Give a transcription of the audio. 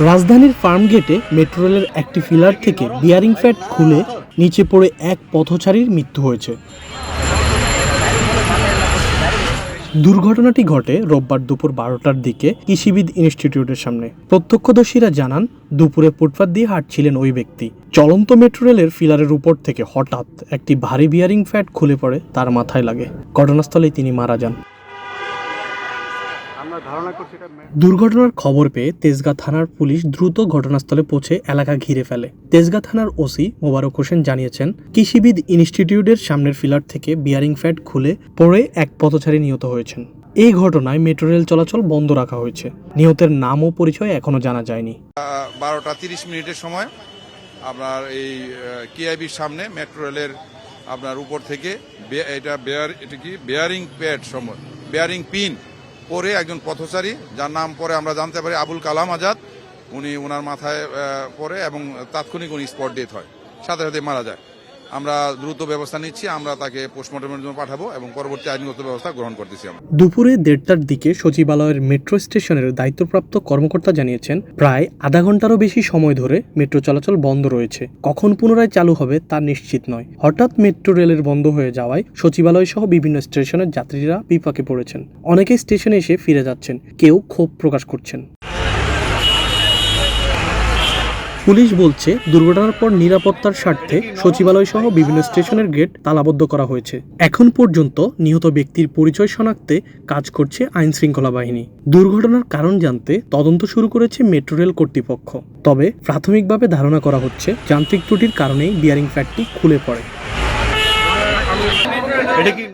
রাজধানীর ফার্মগেটে মেট্রো রেলের একটি ফিলার থেকে বিয়ারিং ফ্যাট খুলে নিচে পড়ে এক পথচারীর মৃত্যু হয়েছে। দুর্ঘটনাটি ঘটে রোববার দুপুর বারোটার দিকে কৃষিবিদ ইনস্টিটিউটের সামনে। প্রত্যক্ষদর্শীরা জানান, দুপুরে ফুটপাত দিয়ে হাঁটছিলেন ওই ব্যক্তি। চলন্ত মেট্রো রেলের ফিলারের উপর থেকে হঠাৎ একটি ভারী বিয়ারিং ফ্যাট খুলে পড়ে তার মাথায় লাগে। ঘটনাস্থলেই তিনি মারা যান আমরা ধারণা করছি এটা মে- দুর্ঘটনার খবর পেয়ে তেজগাঁ থানার পুলিশ দ্রুত ঘটনাস্থলে পৌঁছে এলাকা ঘিরে ফেলে। তেজগাঁ থানার ওসি মোবারক হোসেন জানিয়েছেন কৃষিবিদ ইনস্টিটিউটের সামনের ফিলার থেকে বিয়ারিং ফ্যাট খুলে পড়ে এক পথচারী নিহত হয়েছেন। এই ঘটনায় মেট্রো রেল চলাচল বন্ধ রাখা হয়েছে। নিহতের নাম ও পরিচয় এখনও জানা যায়নি। বারোটা তিরিশ মিনিটের সময় আপনার এই কেআইবির সামনে মেট্রো রেলের আপনার উপর থেকে এটা বেয়ার এটা কি? বেয়ারিং প্যাড সময় বেয়ারিং পিন পরে একজন পথচারী, যার নাম পরে আমরা জানতে পারি আবুল কালাম আজাদ, উনি ওনার মাথায় পরে এবং তাৎক্ষণিক উনি স্পট ডেথ হয়। সাথে সাথে মারা যায়। আমরা দ্রুত ব্যবস্থা নিচ্ছি, আমরা তাকে পোস্টমর্টমের জন্য পাঠাবো এবং পরবর্তী আইনগত ব্যবস্থা গ্রহণ করতেছি আমরা। দুপুরে দেড়টার দিকে সচিবালয়ের মেট্রো স্টেশনের দায়িত্বপ্রাপ্ত কর্মকর্তা জানিয়েছেন, প্রায় আধা ঘন্টারও বেশি সময় ধরে মেট্রো চলাচল বন্ধ রয়েছে। কখন পুনরায় চালু হবে তা নিশ্চিত নয়। হঠাৎ মেট্রো রেলের বন্ধ হয়ে যাওয়ায় সচিবালয় সহ বিভিন্ন স্টেশনের যাত্রীরা বিপাকে পড়েছেন। অনেকে স্টেশনে এসে ফিরে যাচ্ছেন, কেউ ক্ষোভ প্রকাশ করছেন। পুলিশ বলছে, দুর্ঘটনার পর নিরাপত্তার স্বার্থে সচিবালয় সহ বিভিন্ন স্টেশনের গেট তালাবদ্ধ করা হয়েছে। এখন পর্যন্ত নিহত ব্যক্তির পরিচয় শনাক্তে কাজ করছে আইন শৃঙ্খলা বাহিনী। দুর্ঘটনার কারণ জানতে তদন্ত শুরু করেছে মেট্রো রেল কর্তৃপক্ষ। তবে প্রাথমিকভাবে ধারণা করা হচ্ছে, যান্ত্রিক ত্রুটির কারণেই বিয়ারিং ফ্যাটটি খুলে পড়ে। এটা কি